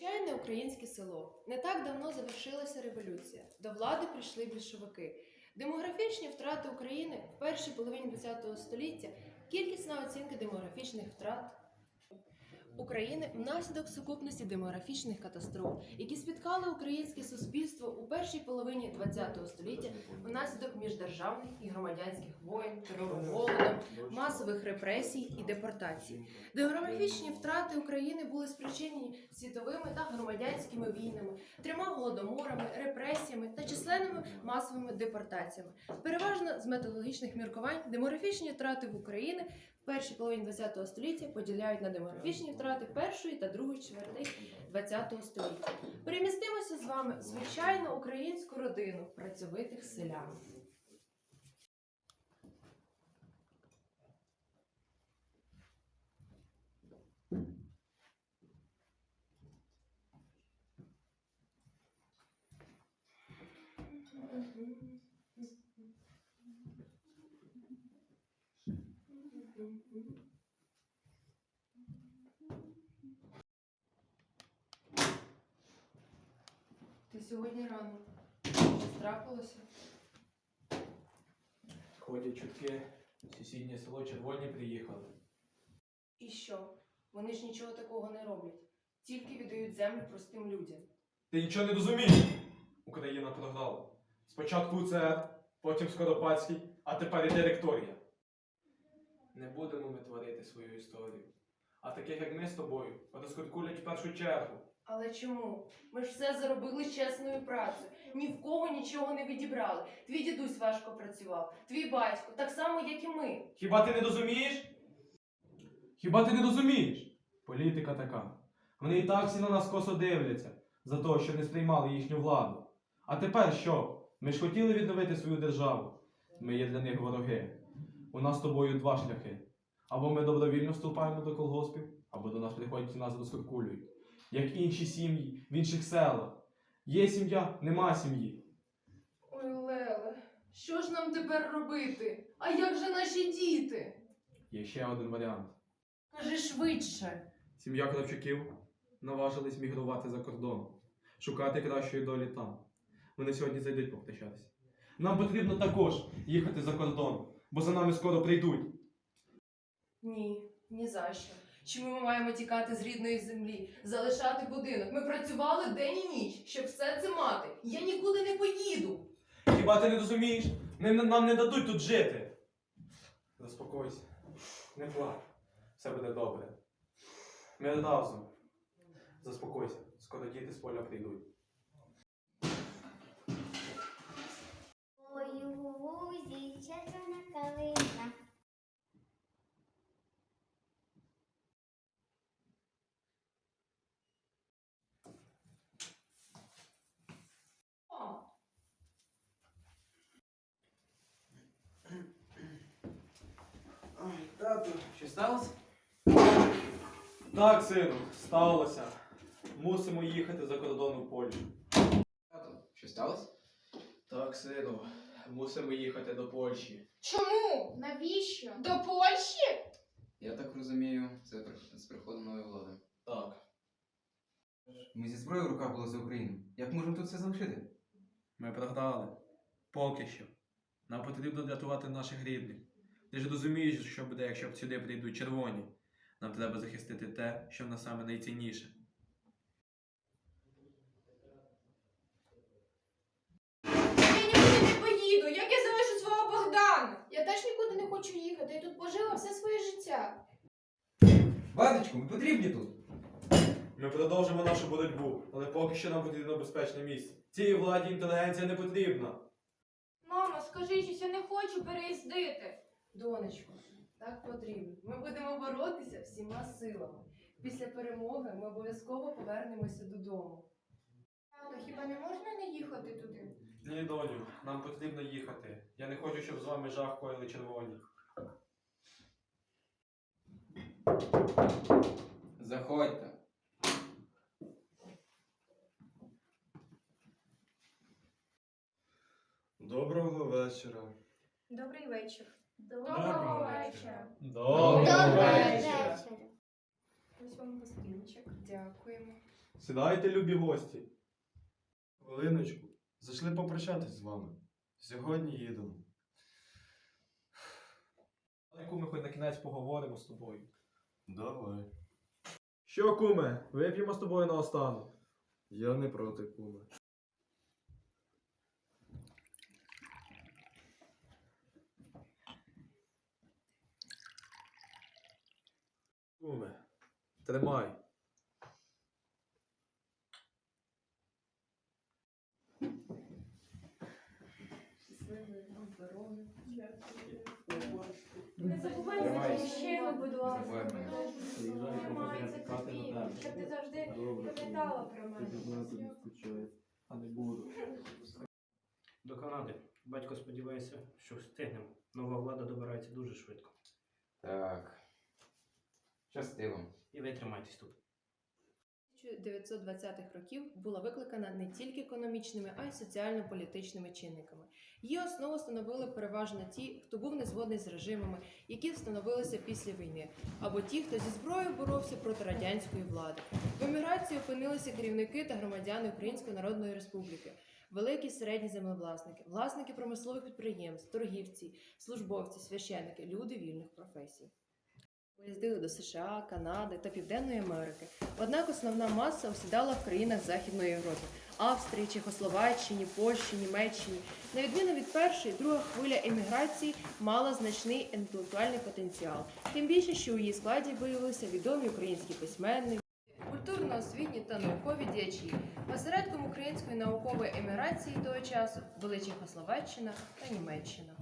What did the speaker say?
Звичайне українське село. Не так давно завершилася революція. До влади прийшли більшовики. Демографічні втрати України в першій половині ХХ століття, кількісна оцінка демографічних втрат України внаслідок сукупності демографічних катастроф, які спіткали українське суспільство першій половині ХХ століття внаслідок міждержавних і громадянських воєн, терору голодом, масових репресій і депортацій. Демографічні втрати України були спричинені світовими та громадянськими війнами, трьома голодоморами, репресіями та численними масовими депортаціями. Переважно з методологічних міркувань демографічні втрати в Україні в першій половині ХХ століття поділяють на демографічні втрати першої та другої чверти ХХ століття. Перемістимося з вами в звичайну українську родину працьовитих селян. Ти сьогодні рано. Щось трапилося? Ходять чутки, в сусіднє село червоні приїхали. І що? Вони ж нічого такого не роблять, тільки віддають землю простим людям. Ти нічого не розумієш? Україна програла. Спочатку УЦР, потім Скоропадський, а тепер і директорія. Не будемо ми творити свою історію. А таких, як ми з тобою, розкуркулять в першу чергу. Але чому? Ми ж все заробили чесною працею. Ні в кого нічого не відібрали. Твій дідусь важко працював, твій батько, так само, як і ми. Хіба ти не розумієш? Хіба ти не розумієш? Політика така. Вони і так всі на нас косо дивляться за те, що не сприймали їхню владу. А тепер що? Ми ж хотіли відновити свою державу. Ми є для них вороги. У нас з тобою два шляхи. Або ми добровільно вступаємо до колгоспів, або до нас приходять і нас розкуркулюють. Як інші сім'ї в інших селах. Є сім'я, нема сім'ї. Ой, Леле, що ж нам тепер робити? А як же наші діти? Є ще один варіант. Кажи швидше. Сім'я Кравчуків наважились мігрувати за кордон, шукати кращої долі там. Вони сьогодні зайдуть попрощатися. Нам потрібно також їхати за кордон, бо за нами скоро прийдуть. Ні, ні за що. Чому ми маємо тікати з рідної землі, залишати будинок? Ми працювали день і ніч, щоб все це мати. Я нікуди не поїду. Хіба ти не розумієш? Ми- нам не дадуть тут жити. Заспокойся, не плач. Все буде добре. Ми разом. Заспокойся, скоро діти з поля прийдуть. Ой, лузі червона калина. Ой, тату, що сталося? Так, сину, сталося. Мусимо їхати за кордон у Польщу. Тату, що сталося? Так, сину, мусимо їхати до Польщі. Чому? Навіщо? До Польщі? Я так розумію, це при- з приходом нової влади. Так. Ми зі зброєю в руках були за Україну. Як можемо тут все залишити? Ми програли. Поки що. Нам потрібно рятувати наших рідних. Ти ж розумієш, що буде, якщо сюди прийдуть червоні. Нам треба захистити те, що в нас саме найцінніше. Я нікуди не поїду. Як я залишу свого Богдана? Я теж нікуди не хочу їхати. Я тут пожила все своє життя. Батечку, ми потрібні тут. Ми продовжимо нашу боротьбу, але поки що нам потрібно безпечне місце. Цій владі інтелігенція не потрібна. Мамо, скажи щось, я не хочу переїздити. донечко, так потрібно. Ми будемо боротися всіма силами. Після перемоги ми обов'язково повернемося додому. Тато, хіба не можна не їхати туди? Ні, доню, нам потрібно їхати. Я не хочу, щоб з вами жах коїли червоні. Заходьте. Доброго вечора. Добрий вечір. Доброго вечора. Доброго Добрий вечора. вечір. Ось вам гостинчик. Дякуємо. Сідайте, любі гості. Хвилиночку. Зайшли попрощатись з вами. Сьогодні їдемо. Яку ми хоч на кінець поговоримо з тобою. Давай. Що, куме, вип'ємо з тобою наостанок. Я не проти куми. Куме, тримай. Не за будь ласка. Тобі, щоб ти завжди пам'ятала про мене. А не буду. До Канади. Батько сподівається, що встигнемо. Нова влада добирається дуже швидко. Так. Щастиво. І ви тримайтесь тут. 1920-х років була викликана не тільки економічними, а й соціально-політичними чинниками. Її основу становили переважно ті, хто був не згодний з режимами, які встановилися після війни, або ті, хто зі зброєю боровся проти радянської влади. В еміграції опинилися керівники та громадяни Української Народної Республіки, великі середні землевласники, власники промислових підприємств, торгівці, службовці, священники, люди вільних професій. Поїздили до США, Канади та Південної Америки. Однак основна маса осідала в країнах Західної Європи Австрії, Чехословаччині, Польщі, Німеччині. На відміну від першої, друга хвиля еміграції мала значний інтелектуальний потенціал. Тим більше, що у її складі виявилися відомі українські письменники, культурно-освітні та наукові діячі. Осередком української наукової еміграції того часу були Чехословаччина та Німеччина.